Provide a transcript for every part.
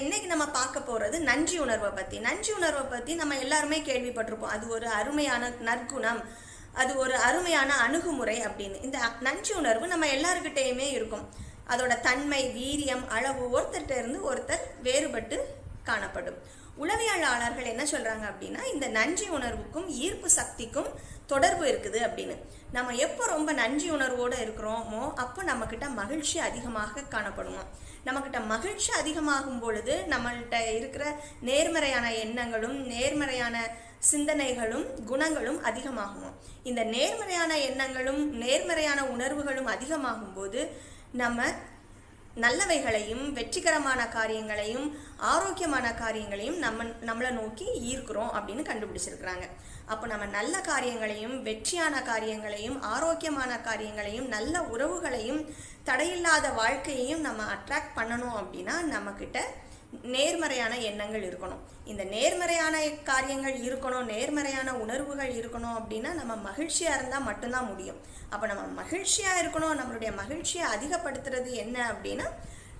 இன்னைக்கு நம்ம பார்க்க போகிறது நன்றி உணர்வை பற்றி நன்றி உணர்வை பற்றி நம்ம எல்லாருமே கேள்விப்பட்டிருப்போம். அது ஒரு அருமையான நற்குணம். அது ஒரு அருமையான அணுகுமுறை அப்படின்னு. இந்த நன்றி உணர்வு நம்ம எல்லாருக்கிட்டேயுமே இருக்கும். அதோட தன்மை வீரியம் அளவு ஒருத்தர்கிட்ட இருந்து ஒருத்தர் வேறுபட்டு காணப்படும். உளவியலாளர்கள் என்ன சொல்கிறாங்க அப்படின்னா இந்த நன்றி உணர்வுக்கும் ஈர்ப்பு சக்திக்கும் தொடர்பு இருக்குது அப்படின்னு. நம்ம எப்போ ரொம்ப நன்றி உணர்வோடு இருக்கிறோமோ அப்போ நம்மக்கிட்ட மகிழ்ச்சி அதிகமாக காணப்படுவோம் நம்மக்கிட்ட மகிழ்ச்சி அதிகமாகும் பொழுது நம்மள்கிட்ட இருக்கிற நேர்மறையான எண்ணங்களும் நேர்மறையான சிந்தனைகளும் குணங்களும் அதிகமாகும்? இந்த நேர்மறையான எண்ணங்களும் நேர்மறையான உணர்வுகளும் அதிகமாகும் போது நம்ம நல்லவைகளையும் வெற்றிகரமான காரியங்களையும் ஆரோக்கியமான காரியங்களையும் நம்ம நம்மளை நோக்கி ஈர்க்கிறோம் அப்படின்னு கண்டுபிடிச்சிருக்கிறாங்க. அப்போ நம்ம நல்ல காரியங்களையும் வெற்றியான காரியங்களையும் ஆரோக்கியமான காரியங்களையும் நல்ல உறவுகளையும் தடையில்லாத வாழ்க்கையையும் நம்ம அட்ராக்ட் பண்ணணும் அப்படின்னா நம்மக்கிட்ட நேர்மறையான எண்ணங்கள் இருக்கணும். இந்த நேர்மறையான காரியங்கள் இருக்கணும் நேர்மறையான உணர்வுகள் இருக்கணும் அப்படின்னா நம்ம மகிழ்ச்சியாக இருந்தால் மட்டும்தான் முடியும். அப்போ நம்ம மகிழ்ச்சியாக இருக்கணும் நம்மளுடைய மகிழ்ச்சியை அதிகப்படுத்துறது என்ன அப்படின்னா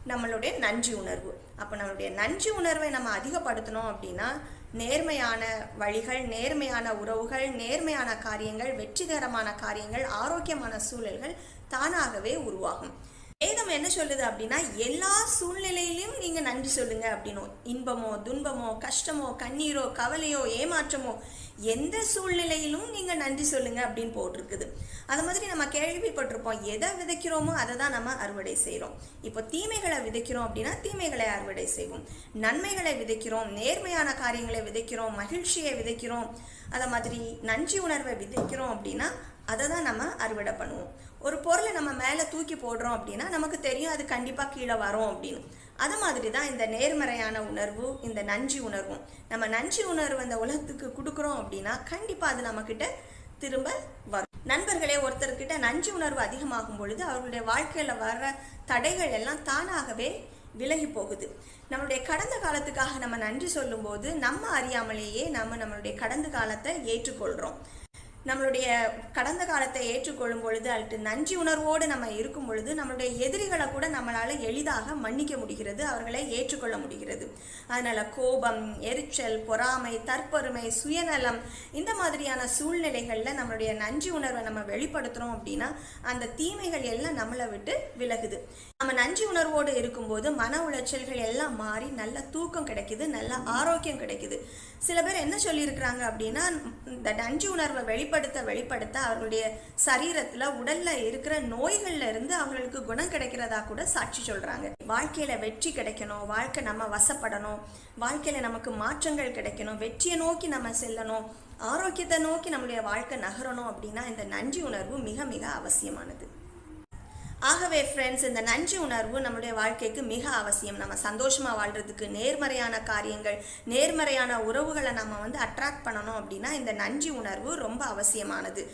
நம்மளுடைய நன்றி உணர்வு. அப்போ நம்மளுடைய நன்றி உணர்வை நம்ம அதிகப்படுத்தணும் அப்படின்னா நேர்மையான வழிகள் நேர்மையான உறவுகள் நேர்மையான காரியங்கள் வெற்றிகரமான காரியங்கள் ஆரோக்கியமான சூழல்கள் தானாகவே உருவாகும். வேதம் என்ன சொல்லுது அப்படின்னா எல்லா சூழ்நிலையிலும் நீங்க நன்றி சொல்லுங்க அப்படின்னும் இன்பமோ துன்பமோ கஷ்டமோ கண்ணீரோ கவலையோ ஏமாற்றமோ எந்த சூழ்நிலையிலும் நீங்க நன்றி சொல்லுங்க அப்படின்னு போட்டிருக்குது. அது மாதிரி நம்ம கேள்விப்பட்டிருப்போம் எதை விதைக்கிறோமோ அதை தான் நம்ம அறுவடை செய்கிறோம் இப்போ தீமைகளை விதைக்கிறோம் அப்படின்னா தீமைகளை அறுவடை செய்வோம். நன்மைகளை விதைக்கிறோம் நேர்மையான காரியங்களை விதைக்கிறோம் மகிழ்ச்சியை விதைக்கிறோம். அதை மாதிரி நன்றி உணர்வை விதைக்கிறோம் அப்படின்னா அதை தான் நம்ம அறுவடை பண்ணுவோம். ஒரு பொருளை நம்ம மேலே தூக்கி போடுறோம் அப்படின்னா நமக்கு தெரியும் அது கண்டிப்பாக கீழே வரும் அப்படின்னு. அது மாதிரி தான் இந்த நேர்மறையான உணர்வு இந்த நன்றி உணர்வும். நம்ம நன்றி உணர்வு அந்த உலகத்துக்கு கொடுக்குறோம் அப்படின்னா கண்டிப்பாக அது நம்மக்கிட்ட திரும்ப வரும். நண்பர்களே ஒருத்தர்கிட்ட நன்றி உணர்வு அதிகமாகும் பொழுது அவர்களுடைய வாழ்க்கையில் வர்ற தடைகள் எல்லாம் தானாகவே விலகி போகுது. நம்மளுடைய கடந்த காலத்துக்காக நம்ம நன்றி சொல்லும்போது நம்ம அறியாமலேயே நம்ம நம்மளுடைய கடந்த காலத்தை ஏற்றுக்கொள்கிறோம் நம்மளுடைய கடந்த காலத்தை ஏற்றுக்கொள்ளும் பொழுது அல்லது நன்றி உணர்வோடு நம்ம இருக்கும் பொழுது நம்மளுடைய எதிரிகளை கூட நம்மளால் எளிதாக மன்னிக்க முடிகிறது அவர்களை ஏற்றுக்கொள்ள முடிகிறது. அதனால் கோபம் எரிச்சல் பொறாமை தற்பொருமை சுயநலம் இந்த மாதிரியான சூழ்நிலைகளில் நம்மளுடைய நன்றி உணர்வை நம்ம வெளிப்படுத்துகிறோம் அப்படின்னா அந்த தீமைகள் எல்லாம் நம்மளை விட்டு விலகுது. நம்ம நன்றி உணர்வோடு இருக்கும்போது மன உளைச்சல்கள் எல்லாம் மாறி நல்ல தூக்கம் கிடைக்குது நல்ல ஆரோக்கியம் கிடைக்குது. சில பேர் என்ன சொல்லியிருக்கிறாங்க அப்படின்னா இந்த நன்றி உணர்வை வெளி வெளிப்படுத்த வெளிப்படுத்த அவர்களுடைய சரீரத்துல உடல்ல இருக்கிற நோய்கள்ல இருந்து அவங்களுக்கு குணம் கிடைக்கிறதா கூட சாட்சி சொல்றாங்க. வாழ்க்கையில வெற்றி கிடைக்கணும் வாழ்க்கை நம்ம வசப்படணும் வாழ்க்கையில நமக்கு மாற்றங்கள் கிடைக்கணும் வெற்றியை நோக்கி நம்ம செல்லணும் ஆரோக்கியத்தை நோக்கி நம்மளுடைய வாழ்க்கை நகரணும் அப்படின்னா இந்த நன்றி உணர்வு மிக மிக அவசியமானது. ஆகவே ஃப்ரெண்ட்ஸ் இந்த நன்றி உணர்வு நம்மளுடைய வாழ்க்கைக்கு மிக அவசியம். நம்ம சந்தோஷமாக வாழ்கிறதுக்கு நேர்மறையான காரியங்கள் நேர்மறையான உறவுகளை நம்ம வந்து அட்ராக்ட் பண்ணணும் அப்படின்னா இந்த நன்றி உணர்வு ரொம்ப அவசியமானது.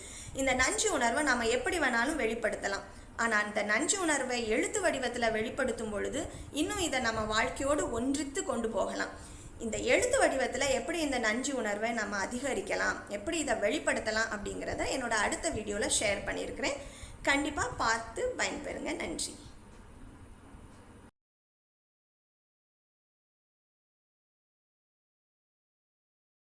இந்த நன்றி உணர்வை நம்ம எப்படி வேணாலும் வெளிப்படுத்தலாம். ஆனால் அந்த நன்றி உணர்வை எழுத்து வடிவத்தில் வெளிப்படுத்தும் பொழுது இன்னும் இதை நம்ம வாழ்க்கையோடு ஒன்றித்து கொண்டு போகலாம். இந்த எழுத்து வடிவத்தில் எப்படி இந்த நன்றி உணர்வை நம்ம அதிகரிக்கலாம் எப்படி இதை வெளிப்படுத்தலாம் அப்படிங்கிறத என்னோட அடுத்த வீடியோவில் ஷேர் பண்ணியிருக்கிறேன். கண்டிப்பாக பார்த்து பயன்பெறுங்க. நன்றி.